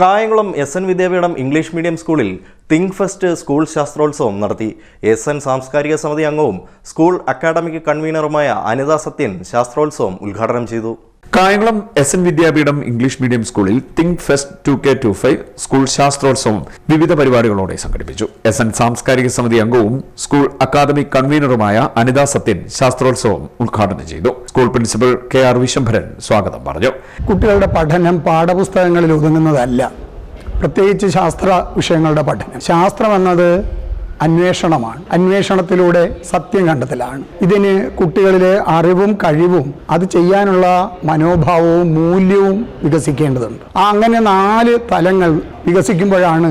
Kayamkulam S N Vidyapeetham English medium സ്കൂളിൽ think fest school ശാസ്ത്രോത്സവം നടത്തി. എസ് എൻ സാംസ്കാരിക സമിതി അംഗവും സ്കൂൾ അക്കാഡമിക് കൺവീനറുമായ അനിത സത്യൻ ശാസ്ത്രോത്സവം ഉദ്ഘാടനം ചെയ്തു. Kayamkulam S N Vidyapeetham English medium സ്കൂളിൽ think fest two K two five school ശാസ്ത്രോത്സവം വിവിധ പരിപാടികളോടെ സംഘടിപ്പിച്ചു. എസ് എൻ സാംസ്കാരിക സമിതി അംഗവും സ്കൂൾ അക്കാദമിക് കൺവീനറുമായ അനിത സത്യൻ ശാസ്ത്രോത്സവം ഉദ്ഘാടനം ചെയ്തു. School principal K R Vishambharan സ്വാഗതം പറഞ്ഞു. കുട്ടികളുടെ പഠനം പാഠപുസ്തകങ്ങളിൽ ഒതുങ്ങുന്നതല്ല. പ്രത്യേകിച്ച് ശാസ്ത്ര വിഷയങ്ങളുടെ പഠനം. ശാസ്ത്രം എന്നത് അന്വേഷണമാണ്. അന്വേഷണത്തിലൂടെ സത്യം കണ്ടെത്തലാണ്. ഇതിന് കുട്ടികളിലെ അറിവും കഴിവും അത് ചെയ്യാനുള്ള മനോഭാവവും മൂല്യവും വികസിക്കേണ്ടതുണ്ട്. ആ അങ്ങനെ നാല് തലങ്ങൾ വികസിക്കുമ്പോഴാണ്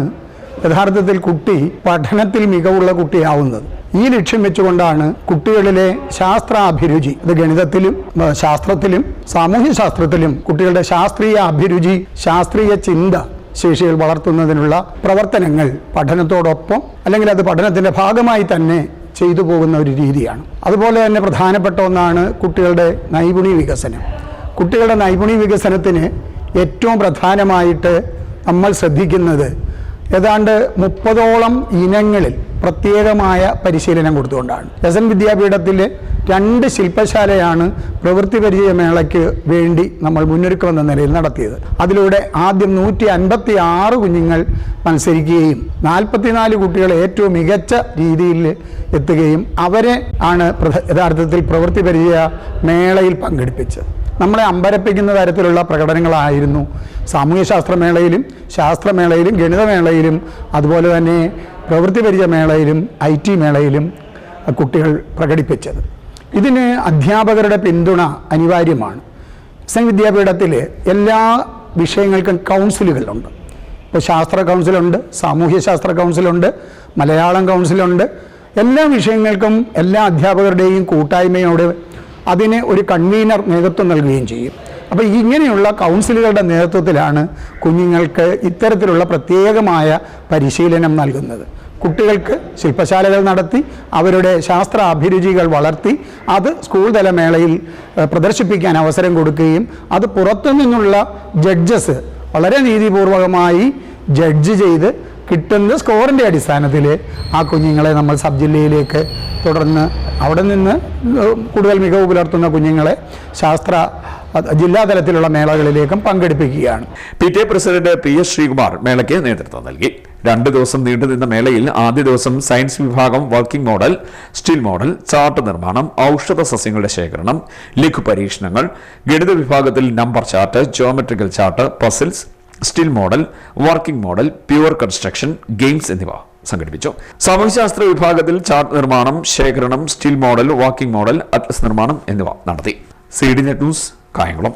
യഥാർത്ഥത്തിൽ കുട്ടി പഠനത്തിൽ മികവുള്ള കുട്ടിയാവുന്നത്. ഈ ലക്ഷ്യം വെച്ചുകൊണ്ടാണ് കുട്ടികളിലെ ശാസ്ത്രാഭിരുചി അത് ഗണിതത്തിലും ശാസ്ത്രത്തിലും സാമൂഹ്യ ശാസ്ത്രത്തിലും കുട്ടികളുടെ ശാസ്ത്രീയ അഭിരുചി ശാസ്ത്രീയ ചിന്ത ശേഷികൾ വളർത്തുന്നതിനുള്ള പ്രവർത്തനങ്ങൾ പഠനത്തോടൊപ്പം അല്ലെങ്കിൽ അത് പഠനത്തിന്റെ ഭാഗമായി തന്നെ ചെയ്തു പോകുന്ന ഒരു രീതിയാണ്. അതുപോലെ തന്നെ പ്രധാനപ്പെട്ട ഒന്നാണ് കുട്ടികളുടെ നൈപുണി വികസനം. കുട്ടികളുടെ നൈപുണി വികസനത്തിന് ഏറ്റവും പ്രധാനമായിട്ട് നമ്മൾ ശ്രദ്ധിക്കുന്നത് ഏതാണ്ട് മുപ്പതോളം ഇനങ്ങളിൽ പ്രത്യേകമായ പരിശീലനം കൊടുത്തുകൊണ്ടാണ്. എസ് എൻ വിദ്യാപീഠത്തിലെ രണ്ട് ശില്പശാലയാണ് പ്രവൃത്തി പരിചയമേളയ്ക്ക് വേണ്ടി നമ്മൾ മുന്നൊരുക്കം എന്ന നിലയിൽ നടത്തിയത്. അതിലൂടെ ആദ്യം നൂറ്റി അൻപത്തി ആറ് കുഞ്ഞുങ്ങൾ മത്സരിക്കുകയും നാൽപ്പത്തിനാല് കുട്ടികൾ ഏറ്റവും മികച്ച രീതിയിൽ എത്തുകയും അവരെ ആണ് യഥാർത്ഥത്തിൽ പ്രവൃത്തി പരിചയ മേളയിൽ പങ്കെടുപ്പിച്ചത്. നമ്മളെ അമ്പരപ്പിക്കുന്ന തരത്തിലുള്ള പ്രകടനങ്ങളായിരുന്നു. സാമൂഹ്യശാസ്ത്രമേളയിലും ശാസ്ത്രമേളയിലും ഗണിതമേളയിലും അതുപോലെ തന്നെ പ്രവൃത്തി പരിചയ മേളയിലും ഐ ടി മേളയിലും കുട്ടികൾ പ്രകടിപ്പിച്ചത്. ഇതിന് അധ്യാപകരുടെ പിന്തുണ അനിവാര്യമാണ്. എസ് എൻ വിദ്യാപീഠത്തിൽ എല്ലാ വിഷയങ്ങൾക്കും കൗൺസിലുകളുണ്ട്. ഇപ്പോൾ ശാസ്ത്ര കൗൺസിലുണ്ട് സാമൂഹ്യശാസ്ത്ര കൗൺസിലുണ്ട് മലയാളം കൗൺസിലുണ്ട്. എല്ലാ വിഷയങ്ങൾക്കും എല്ലാ അധ്യാപകരുടെയും കൂട്ടായ്മയോട് അതിന് ഒരു കൺവീനർ നേതൃത്വം നൽകുകയും ചെയ്യും. അപ്പോൾ ഇങ്ങനെയുള്ള കൗൺസിലുകളുടെ നേതൃത്വത്തിലാണ് കുഞ്ഞുങ്ങൾക്ക് ഇത്തരത്തിലുള്ള പ്രത്യേകമായ പരിശീലനം നൽകുന്നത്. കുട്ടികൾക്ക് ശില്പശാലകൾ നടത്തി അവരുടെ ശാസ്ത്ര അഭിരുചികൾ വളർത്തി അത് സ്കൂൾ തല മേളയിൽ ഏഹ്, പ്രദർശിപ്പിക്കാൻ അവസരം കൊടുക്കുകയും അത് പുറത്തു നിന്നുള്ള ജഡ്ജസ് വളരെ നീതിപൂർവകമായി ജഡ്ജ് ചെയ്ത് കിട്ടുന്ന സ്കോറിന്റെ അടിസ്ഥാനത്തിൽ ആ കുഞ്ഞുങ്ങളെ നമ്മൾ സബ് ജില്ലയിലേക്ക് തുടർന്ന് അവിടെ നിന്ന് കൂടുതൽ മികവ് പുലർത്തുന്ന കുഞ്ഞുങ്ങളെ ശാസ്ത്ര ജില്ലാതലത്തിലുള്ള മേളകളിലേക്കും പങ്കെടുപ്പിക്കുകയാണ്. P T president P S Sreekumar മേളയ്ക്ക് നേതൃത്വം നൽകി. രണ്ട് ദിവസം നീണ്ടുനിന്ന മേളയിൽ ആദ്യ ദിവസം സയൻസ് വിഭാഗം working model still model chart നിർമ്മാണം ഔഷധ സസ്യങ്ങളുടെ ശേഖരണം ലഘു പരീക്ഷണങ്ങൾ ഗണിത വിഭാഗത്തിൽ number chart geometrical chart puzzles still model working model pure construction games എന്നിവ സംഘടിപ്പിച്ചു. സാമൂഹ്യശാസ്ത്ര വിഭാഗത്തിൽ ചാർട്ട് നിർമ്മാണം ശേഖരണം still model walking model atlas നിർമ്മാണം എന്നിവ നടത്തി. C D net news Kayamkulam.